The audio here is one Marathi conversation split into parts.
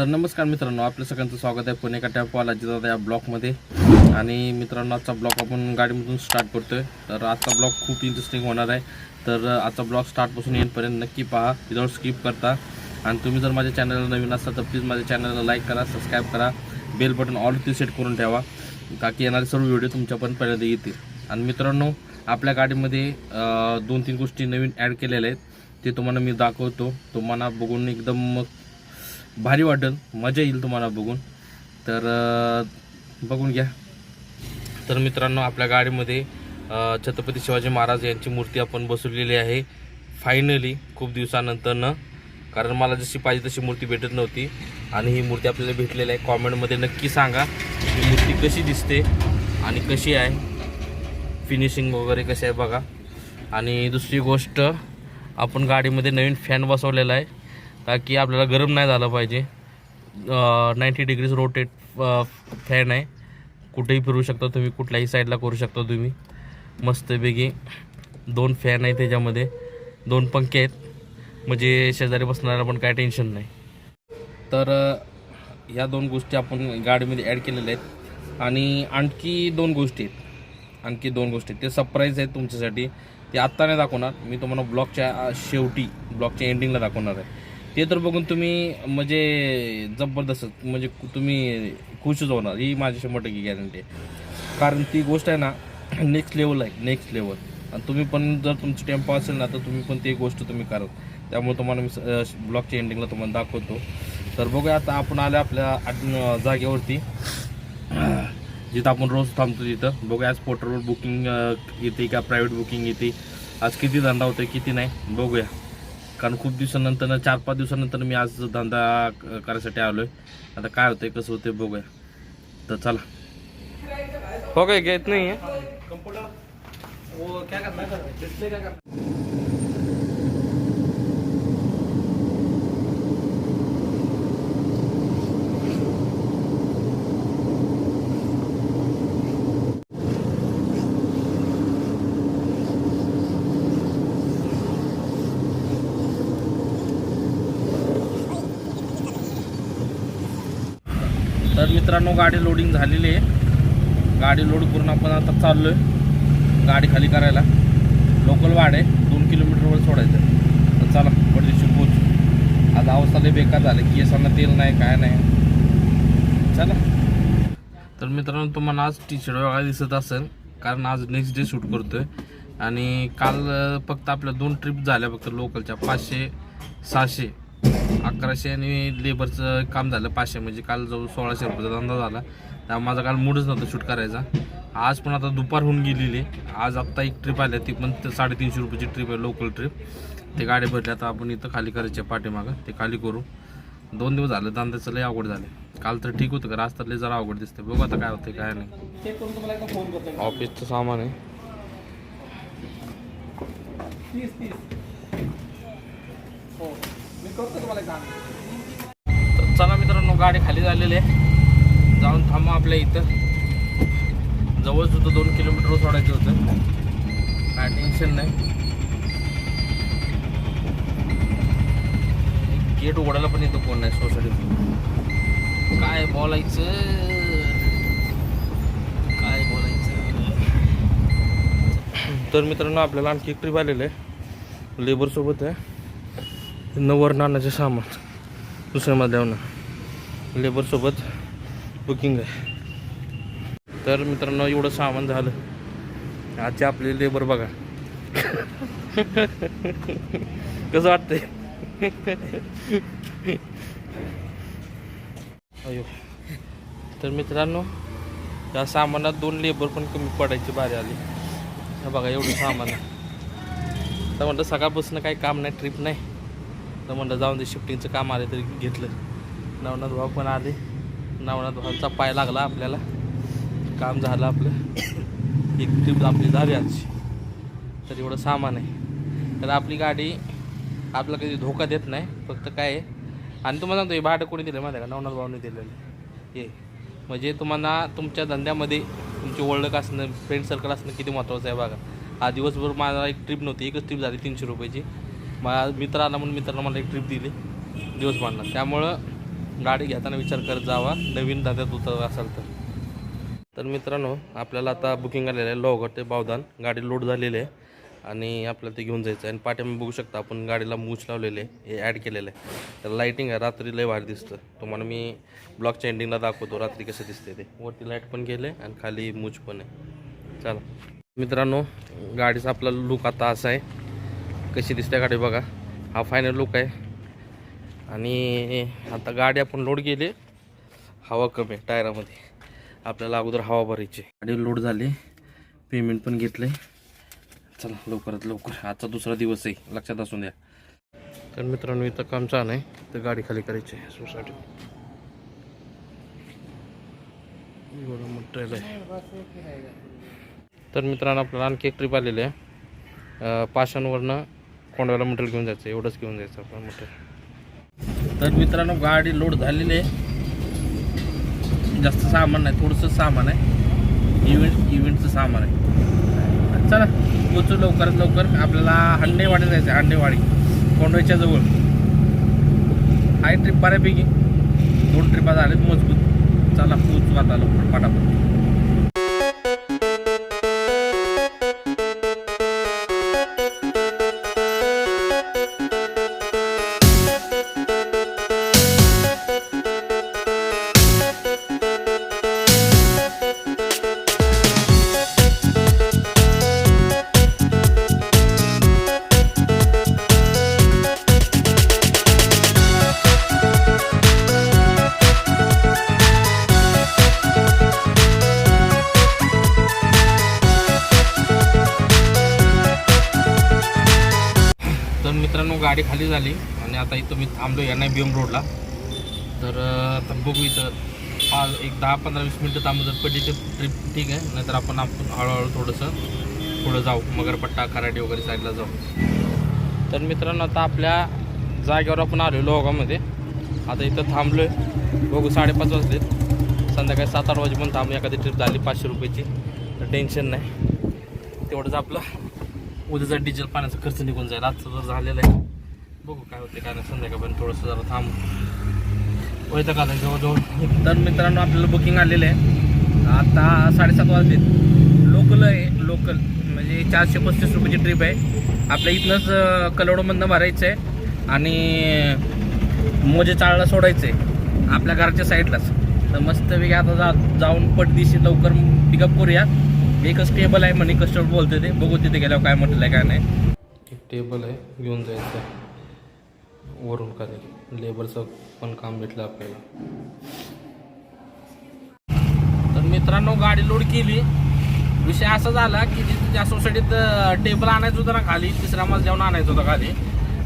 तर नमस्कार मित्रांनो आपल्या सगळ्यांचं स्वागत आहे पुणे काट्या पालाजी दादा या ब्लॉकमध्ये. आणि मित्रांनो आजचा ब्लॉक आपण गाडीमधून स्टार्ट करतो आहे तर आजचा ब्लॉक खूप इंटरेस्टिंग होणार आहे. तर आजचा ब्लॉक स्टार्टपासून येईपर्यंत नक्की पहा विदाऊट स्किप करता. आणि तुम्ही जर माझ्या चॅनलला नवीन असाल तर प्लीज माझ्या चॅनलला लाईक करा सबस्क्राईब करा. बेल बटन ऑलरेडी सेट करून ठेवा का की येणारे सर्व व्हिडिओ तुमच्यापर्यंत पहिल्यांदा येतील. आणि मित्रांनो आपल्या गाडीमध्ये दोन तीन गोष्टी नवीन ॲड केलेल्या आहेत. ते तुम्हाला मी दाखवतो. तुम्हाला बघून एकदम भारी वाटेल. मजा येईल तुम्हाला बघून. तर बघून घ्या. तर मित्रांनो आपल्या गाडीमध्ये छत्रपती शिवाजी महाराज यांची मूर्ती आपण बसवलेली आहे. फायनली खूप दिवसानंतरनं कारण मला जशी पाहिजे तशी मूर्ती भेटत नव्हती. आणि ही मूर्ती आपल्याला भेटलेली आहे. कॉमेंटमध्ये नक्की सांगा ही मूर्ती कशी दिसते आणि कशी आहे. फिनिशिंग वगैरे कशी आहे बघा. आणि दुसरी गोष्ट आपण गाडीमध्ये नवीन फॅन बसवलेला आहे. का की आपल्याला गरम नाही झालं पाहिजे. नाईंटी डिग्रीज रोटेट फॅन आहे. कुठेही फिरू शकता तुम्ही कुठल्याही साईडला करू शकता तुम्ही. मस्तपैकी दोन फॅन आहे त्याच्यामध्ये. दोन पंखे आहेत. म्हणजे शेजारी बसणाऱ्याला पण काय टेन्शन नाही. तर ह्या दोन गोष्टी आपण गाडीमध्ये ॲड केलेल्या आहेत. आणि आणखी दोन गोष्टी आहेत. आणखी दोन गोष्टी आहेत. ते सरप्राईज आहेत तुमच्यासाठी. ते आत्ता नाही दाखवणार. मी तुम्हाला ब्लॉगच्या शेवटी ब्लॉगच्या एंडिंगला दाखवणार आहे. ते तर बघून तुम्ही म्हणजे जबरदस्त म्हणजे तुम्ही खुशच होणार. ही माझी शंभर टक्के गॅरंटी आहे. कारण ती गोष्ट आहे ना नेक्स्ट लेवल आहे नेक्स्ट लेवल आणि तुम्ही पण जर तुमचं टेम्पो असेल ना तर तुम्ही पण ती गोष्ट तुम्ही कराल त्यामुळे तुम्हाला मी ब्लॉगच्या एंडिंगला तुम्हाला दाखवतो. तर बघूया आता आपण आलो आपल्या जागेवरती. जिथं आपण रोज थांबतो तिथं. बघूया आज पोर्टलवर बुकिंग येते का? प्रायव्हेट बुकिंग येते. आज किती धंदा होतो किती नाही? बघूया. कारण खूप दिवसानंतर चार पाच दिवसानंतर मी आज धंदा करायसाठी आलोय. आता काय होतंय कसं होतंय बघूया. तर चला. हो काय घेत नाही तर मित्रांनो गाडी लोडिंग झालेली आहे. गाडी लोड करून आपण आता चाललोय. गाडी खाली करायला. लोकल वाढ आहे. दोन किलोमीटरवर सोडायचं तर चला पडदेशी पोच आज अवस्था लई बेकार झाली. केसांना तेल नाही काय नाही. चला. तर मित्रांनो तुम्हाला आज टी शर्ट वगैरे दिसत असेल. कारण आज नेक्स्ट डे शूट करतोय. आणि काल फक्त आपल्या दोन ट्रिप झाल्या फक्त लोकलच्या पाचशे सहाशे. अकराशे आणि लेबरचं काम झालं पाचशे. म्हणजे काल जवळ सोळाशे रुपयाचा धंदा झाला. त्यामुळे माझा काल मूडच नव्हता शूट करायचा. आज पण आता दुपार होऊन गेलेली आहे. आज आत्ता एक ट्रिप आली ती पण साडेतीनशे रुपयाची ट्रिप आहे लोकल ट्रिप ते गाडी भरली आता आपण इथं खाली करायचे पाठीमागं. ते खाली करू. दोन दिवस झाले धंद्याचं लय अवघड झाले काल तर ठीक होतं का आज तर लय जरा अवघड दिसते बघू आता काय होतं काय नाही. ऑफिसचं सामान आहे. तर चला मित्रांनो गाडी खाली झालेली आहे. जाऊन थांबा आपल्या इथं. जवळच होतं दोन किलोमीटर सोडायचं होतं. काय टेन्शन नाही. गेट उघडायला पण येतो कोण नाही सोसायटी काय बोलायचं? काय बोलायचं? तर मित्रांनो आपल्याला आणखी एक ट्रिप आलेलं आहे. लेबरसोबत आहे. नवर नानाचे सामान. दुसऱ्या मधल्यावर लेबरसोबत बुकिंग आहे. तर मित्रांनो एवढं सामान झालं. आजचे आपले लेबर बघा. कसं वाटतंय? अयो. तर मित्रांनो या सामानात दोन लेबर पण कमी पडायची बारी आली. बघा एवढं सामान आहे. तर म्हणलं सकाळपासून काही काम नाही ट्रिप नाही. तर म्हणलं जाऊन दे शिफ्टिंगचं काम आलं तरी घेतलं. नवनाथ भाऊ पण आले. नवनाथ भाऊचा पाय लागला आपल्याला. काम झालं आपलं. एक ट्रिप आपली झाली आजची. तर एवढं सामान आहे. तर आपली गाडी आपला कधी धोका देत नाही फक्त काय आहे आणि तुम्हाला सांगतो हे भाडं कोणी दिलं माहिती आहे का? नवनाथ भाऊने दिलेलं. हे. म्हणजे तुम्हाला तुमच्या धंद्यामध्ये तुमची ओळख असणं फ्रेंड सर्कल असणं किती महत्त्वाचं आहे बघा. हा दिवसभर माझा एक ट्रिप नव्हती एकच ट्रिप झाली तीनशे रुपयाची. माझा मित्र आला म्हणून मित्रानं मला एक ट्रिप दिली. दिवस त्यामुळं गाडी घेताना विचार करत जावा. नवीन दाद्यात उतर असाल तर. तर मित्रांनो आपल्याला आता बुकिंग आलेलं आहे लोहगड ते बावधान. गाडी लोड झालेली आहे. आणि आपल्याला ते घेऊन जायचं आहे. आणि पाठ्यामध्ये बघू शकता आपण गाडीला मूच लावलेले आहे. हे ॲड केलेलं आहे. तर लाईटिंग आहे. रात्री लय भारी दिसतं. तुम्हाला मी ब्लॉकच्या एंडिंगला दाखवतो. रात्री कसं दिसते ते. वरती लाइट पण गेले आणि खाली मूच पण आहे. चला. मित्रांनो गाडीचा आपला लुक आता असा आहे. कशी दिसते गाडी बघा. हा फायनल लुक आहे. आणि आता गाडी आपण लोड केली. हवा कमी आहे टायरामध्ये. आपल्याला अगोदर हवा भरायची. गाडी लोड झाली. पेमेंट पण घेतलं. चला लवकरात लवकर. आजचा दुसरा दिवस आहे. लक्षात असून द्या. तर मित्रांनो इथं काम छान आहे. तर गाडी खाली करायची आहे सोसायटी एवढं आहे. तर मित्रांनो आपल्याला आणखी एक ट्रिप आलेली आहे. पाषाणवरनं कोंडव्याला मटेरियल घेऊन जायचं एवढंच घेऊन जायचं आपण मटेरियल. तर मित्रांनो गाडी लोड झालेली आहे. जास्त सामान नाही थोडंसं सामान आहे. इव्हेंट इव्हेंटचं सामान आहे. चला पोचू लवकरात लवकर. आपल्याला हंडेवाडी जायचं आहे हंडेवाडी. कोंडव्याच्या जवळ. आहे ट्रिप बऱ्यापैकी. दोन ट्रिपा झालेत मजबूत. चला पोचू आता लवकर पटापट. मित्रांनो गाडी खाली झाली आणि आता इथं मी थांबलो एन आय बी एम रोडला. तर आता बघू इथं पाच एक दहा पंधरा वीस मिनटं थांबू जर पडली तर ट्रिप ठीक आहे. नाहीतर आपण आपण हळूहळू थोडंसं पुढं जाऊ मगरपट्टा खराडी वगैरे साईडला जाऊ. तर मित्रांनो आता आपल्या जागेवर आपण आलो लोगामध्ये आता इथं थांबलो आहे बघू साडेपाच वाजले. संध्याकाळी सात आठ वाजेपर्यंत थांबू एखादी ट्रिप झाली पाचशे रुपयाची. तर टेन्शन नाही. तेवढंच आपलं उद्याचा डिझेल पाण्याचा खर्च निघून जाईल आजचं जर झालेलं आहे. बघू काय होते काय नाही संध्याकाळपर्यंत थोडंसं जरा थांबू. वैता का जवळजवळ. तर मित्रांनो आपल्याला बुकिंग आलेलं आहे. आता साडेसात वाजले लोकल आहे लोकल म्हणजे चारशे पस्तीस रुपयाची ट्रिप आहे. आपल्या इथनंच कलवडमधनं भरायचं आहे आणि मोजे चाळायला सोडायचं आहे आपल्या घराच्या साईडलाच तर मस्तपैकी आता जा जाऊन पटदिशी लवकर पिकअप करूया. एकच टेबल आहे म्हणे कस्टमर बोलते ते. बघू तिथे गेल्यावर काय म्हटलं आहे काय नाही. एक टेबल आहे घेऊन जायचं वरून खाली. लेबरचं पण काम भेटलं आपल्याला. तर मित्रांनो गाडी लोड केली. विषय असा झाला की जिथे ज्या सोसायटीत टेबल आणायचं होतं ना खाली तिसऱ्या मजल्यावर जाऊन आणायचं होतं खाली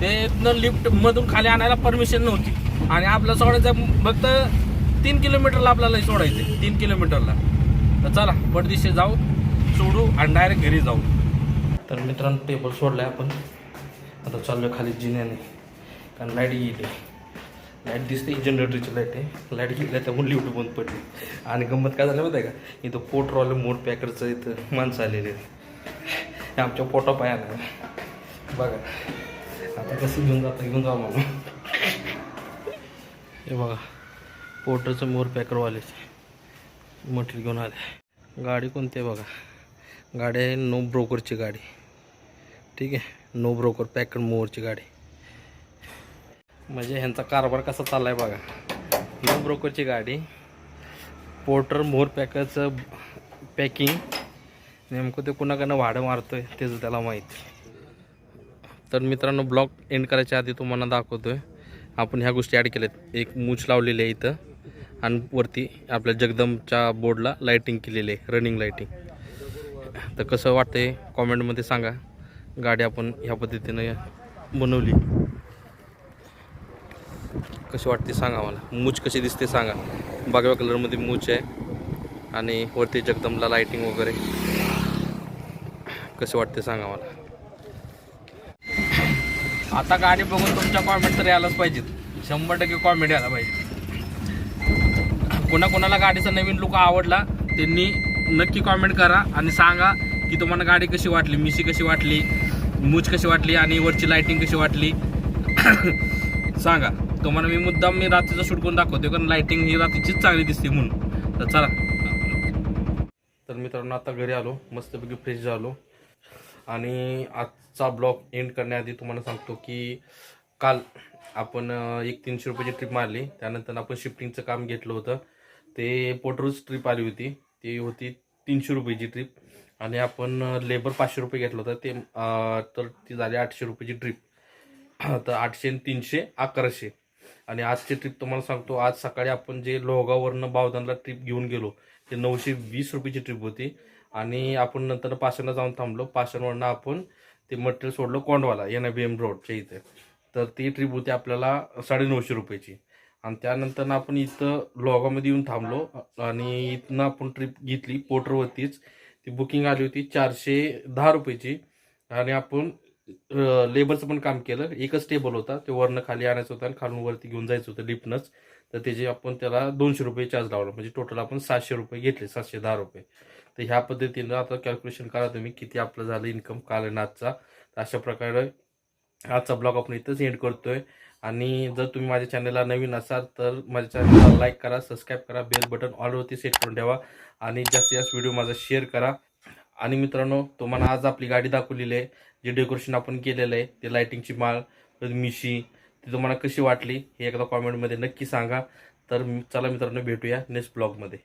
ते लिफ्ट मधून खाली आणायला परमिशन नव्हती. आणि आपलं सोडायचं फक्त तीन किलोमीटरला आपल्याला सोडायचं तीन किलोमीटरला तर चला पडदिशी जाऊ. सोडू आणि डायरेक्ट घरी जाऊ. तर मित्रांनो टेबल आहे आपण. आता चाललो खाली जिन्याने. कारण लाइट गेली. लाइट दिसते जनरेटरची लाइट आहे. लाइट गेली त्यामुळे लिफ्ट बंद पडली. आणि गंमत काय झालं माहिती आहे का? इथं पोटरवाले मोड पॅकरचं इथं माणसं आलेले आहेत. हे आमच्या पोटा पाया ना बघा. आता कसं घेऊन जाता घेऊन जाऊ मग हे बघा. पोटरचं मोर पॅकरवालेच मटेरियल घेऊन आले. गाडी कोणती आहे बघा? गाडी आहे नो ब्रोकरची गाडी. ठीक आहे? नो ब्रोकर पॅकड मोअरची गाडी. म्हणजे ह्यांचा कारभार कसा चालला आहे बघा. नो ब्रोकरची गाडी. पोर्टर मोर पॅकरचं पॅकिंग नेमकं ते कुणाकडनं भाडं आहे तेच त्याला माहीत. तर मित्रांनो ब्लॉग एंड करायच्या आधी तुम्हाला दाखवतोय. आपण ह्या गोष्टी ॲड केल्यात. एक मूछ लावलेली आहे इथं. आणि वरती आपल्या जगदमच्या बोर्डला लाईटिंग केलेली आहे रनिंग लाईटिंग तर कसं वाटतंय? कॉमेंटमध्ये सांगा. गाडी आपण ह्या पद्धतीनं बनवली. कशी वाटते सांगा मला मूछ कशी दिसते सांगा. बागव्या कलरमध्ये मूछ आहे. आणि वरती जगदमला लाईटिंग वगैरे. कसे वाटते सांगा मला आता गाडी बघून तुमच्या कॉमेंट तरी यायलाच पाहिजेत. शंभर टक्के कॉमेंट यायला पाहिजे. कोणाकोणाला गाडीचा नवीन लुक आवडला त्यांनी नक्की कॉमेंट करा आणि सांगा. की तुम्हाला गाडी कशी वाटली मिशी कशी वाटली मूज कशी वाटली आणि वरची लाईटिंग कशी वाटली? सांगा. तुम्हाला मी मुद्दाम मी रात्रीचं शूट करून दाखवते कारण लायटिंग ही रात्रीचीच चांगली दिसते म्हणून. तर चला. तर मित्रांनो आता घरी आलो. मस्तपैकी फ्रेश झालो. आणि आजचा ब्लॉग एंड करण्याआधी तुम्हाला सांगतो की काल आपण एक तीनशे रुपयाची ट्रिप मारली. त्यानंतर आपण शिफ्टिंगचं काम घेतलं होतं. ते पोटरूज ट्रिप आली होती. ती होती तीनशे रुपयाची ट्रिप आणि आपण लेबर पाचशे रुपये घेतलं होतं. ते तर ती झाली आठशे रुपयाची ट्रिप तर आठशे आणि तीनशे अकराशे. आणि आजची ट्रिप तुम्हाला सांगतो आज सकाळी आपण जे लोहगाववरनं बावदानला ट्रिप घेऊन गेलो ते नऊशे वीस रुपयाची ट्रिप होती. आणि आपण नंतर पाषाणला जाऊन थांबलो. पाषाणवरनं आपण ते मटेरियल सोडलं कोंडवाला एन आय बी एम रोडच्या इथे. तर ती ट्रिप होती आपल्याला साडेनऊशे रुपयाची. आणि त्यानंतर आपण इथं लोहगावमध्ये येऊन थांबलो. आणि इथनं आपण ट्रिप घेतली पोटरवरतीच. ती बुकिंग आली होती चारशे दहा रुपयाची. आणि आपण लेबरचं पण काम केलं. एकच टेबल होता. ते वरनं खाली आणायचं होतं आणि खालून वरती घेऊन जायचं होतं लिफ्टनंच तर त्याचे आपण त्याला दोनशे रुपये चार्ज लावला. म्हणजे टोटल आपण सातशे रुपये घेतले. सातशे दहा रुपये. तर ह्या पद्धतीनं आता कॅल्क्युलेशन करा तुम्ही किती आपलं झालं इन्कम काल आणि आजचा अशा प्रकारे आजचा ब्लॉग आपण इथंच एंड करतोय. आणि जर तुम्ही माझ्या चॅनलला नवीन असाल तर माझ्या चॅनलला लाईक करा सबस्क्राईब करा बेल बटन ऑलवरती सेट करून ठेवा. आणि जास्तीत जास्त व्हिडिओ माझा शेअर करा. आणि मित्रांनो तुम्हाला आज आपली गाडी दाखवलेली आहे जे डेकोरेशन आपण केलेलं आहे ते लायटिंगची माळ मिशी ती तुम्हाला कशी वाटली हे एकदा कॉमेंटमध्ये नक्की सांगा. तर चला मित्रांनो भेटूया नेक्स्ट ब्लॉगमध्ये